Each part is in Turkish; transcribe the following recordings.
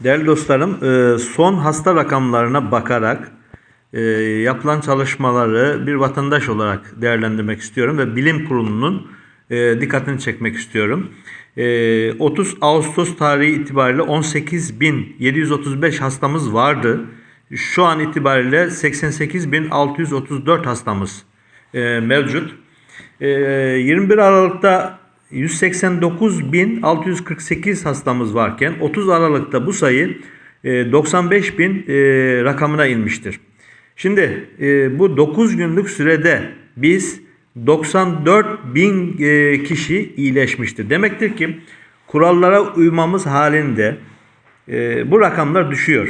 Değerli dostlarım, e, son hasta rakamlarına bakarak e, yapılan çalışmaları bir vatandaş olarak değerlendirmek istiyorum ve bilim kurulunun e, dikkatini çekmek istiyorum. E, 30 Ağustos tarihi itibariyle 18.735 hastamız vardı. Şu an itibariyle 88.634 hastamız mevcut. E, 21 Aralık'ta 189.648 hastamız varken 30 Aralık'ta bu sayı e, 95.000 e, rakamına inmiştir. Şimdi e, bu 9 günlük sürede biz 94.000 e, kişi iyileşmiştir. Demektir ki kurallara uymamız halinde bu rakamlar düşüyor.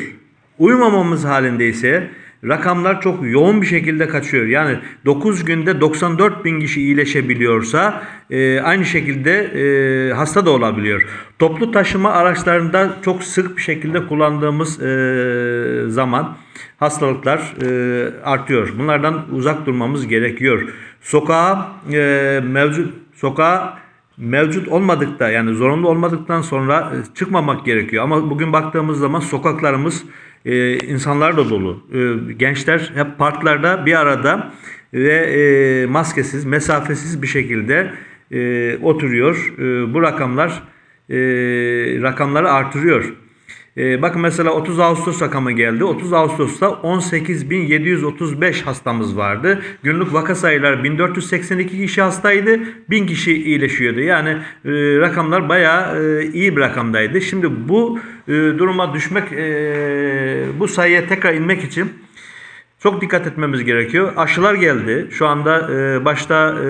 Uymamamız halinde ise rakamlar çok yoğun bir şekilde kaçıyor. Yani 9 günde 94 bin kişi iyileşebiliyorsa e, aynı şekilde e, hasta da olabiliyor. Toplu taşıma araçlarında çok sık bir şekilde kullandığımız e, zaman hastalıklar e, artıyor. Bunlardan uzak durmamız gerekiyor. Sokağa e, mevcut sokağa mevcut olmadıkta yani zorunlu olmadıktan sonra e, çıkmamak gerekiyor. Ama bugün baktığımız zaman sokaklarımız e, insanlar da dolu. E, gençler hep parklarda bir arada ve e, maskesiz, mesafesiz bir şekilde e, oturuyor. E, bu rakamlar e, rakamları artırıyor. E, bakın mesela 30 Ağustos rakamı geldi. 30 Ağustos'ta 18.735 hastamız vardı. Günlük vaka sayıları 1482 kişi hastaydı. 1000 kişi iyileşiyordu. Yani e, rakamlar bayağı e, iyi bir rakamdaydı. Şimdi bu e, duruma düşmek, e, bu sayıya tekrar inmek için çok dikkat etmemiz gerekiyor. Aşılar geldi. Şu anda e, başta e,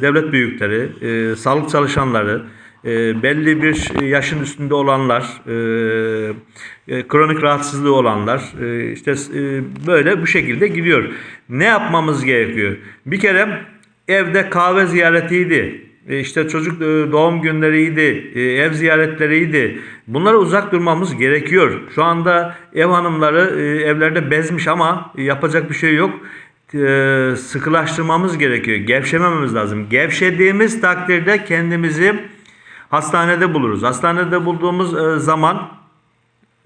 devlet büyükleri, e, sağlık çalışanları, e, belli bir yaşın üstünde olanlar, e, e, kronik rahatsızlığı olanlar, e, işte e, böyle bu şekilde gidiyor. Ne yapmamız gerekiyor? Bir kere evde kahve ziyaretiydi. E, işte çocuk e, doğum günleriydi, e, ev ziyaretleriydi. Bunlara uzak durmamız gerekiyor. Şu anda ev hanımları e, evlerde bezmiş ama yapacak bir şey yok. E, Sıkılaştırmamız gerekiyor. Gevşemememiz lazım. Gevşediğimiz takdirde kendimizi hastanede buluruz. Hastanede bulduğumuz e, zaman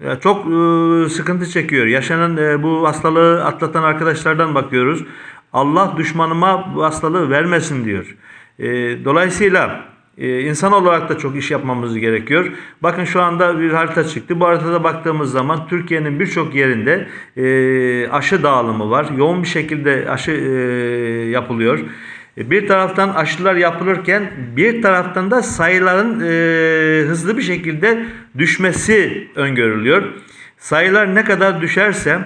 ya çok e, sıkıntı çekiyor. Yaşanan e, bu hastalığı atlatan arkadaşlardan bakıyoruz. Allah düşmanıma bu hastalığı vermesin diyor. E, dolayısıyla e, insan olarak da çok iş yapmamız gerekiyor. Bakın şu anda bir harita çıktı. Bu haritada baktığımız zaman Türkiye'nin birçok yerinde e, aşı dağılımı var. Yoğun bir şekilde aşı e, yapılıyor. E, Bir taraftan aşılar yapılırken bir taraftan da sayıların e, hızlı bir şekilde düşmesi öngörülüyor. Sayılar ne kadar düşerse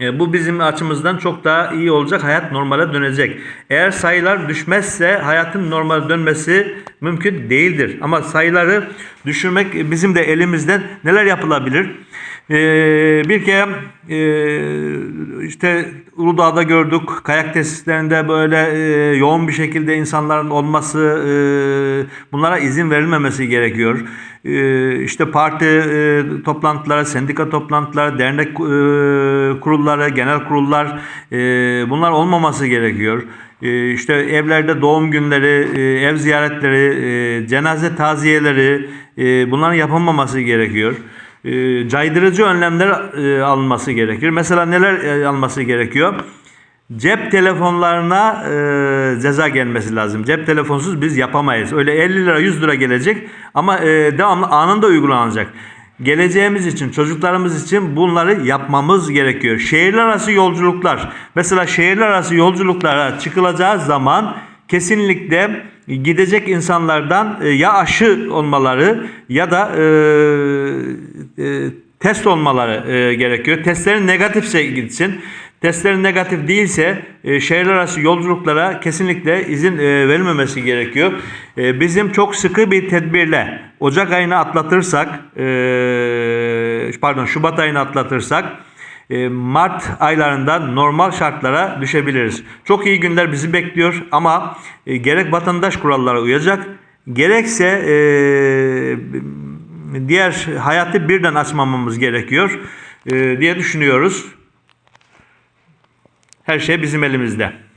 e, bu bizim açımızdan çok daha iyi olacak. Hayat normale dönecek. Eğer sayılar düşmezse hayatın normale dönmesi mümkün değildir. Ama sayıları düşürmek bizim de elimizden neler yapılabilir? Ee, bir kere e, işte Uludağ'da gördük kayak tesislerinde böyle e, yoğun bir şekilde insanların olması e, bunlara izin verilmemesi gerekiyor. E, işte parti e, toplantıları, sendika toplantıları, dernek e, kurulları, genel kurullar e, bunlar olmaması gerekiyor. E, işte evlerde doğum günleri, e, ev ziyaretleri, e, cenaze taziyeleri e, bunların yapılmaması gerekiyor e, caydırıcı önlemler e, alınması gerekir. Mesela neler e, alması gerekiyor? Cep telefonlarına e, ceza gelmesi lazım. Cep telefonsuz biz yapamayız. Öyle 50 lira 100 lira gelecek ama e, devamlı anında uygulanacak. Geleceğimiz için, çocuklarımız için bunları yapmamız gerekiyor. Şehirler arası yolculuklar. Mesela şehirler arası yolculuklara çıkılacağı zaman kesinlikle gidecek insanlardan ya aşı olmaları ya da e, test olmaları e, gerekiyor. Testlerin negatifse gitsin. Testlerin negatif değilse e, şehirler arası yolculuklara kesinlikle izin e, verilmemesi gerekiyor. E, bizim çok sıkı bir tedbirle Ocak ayını atlatırsak, e, pardon Şubat ayını atlatırsak e, Mart aylarında normal şartlara düşebiliriz. Çok iyi günler bizi bekliyor ama e, gerek vatandaş kurallara uyacak gerekse e, diğer hayatı birden açmamamız gerekiyor e, diye düşünüyoruz. Her şey bizim elimizde.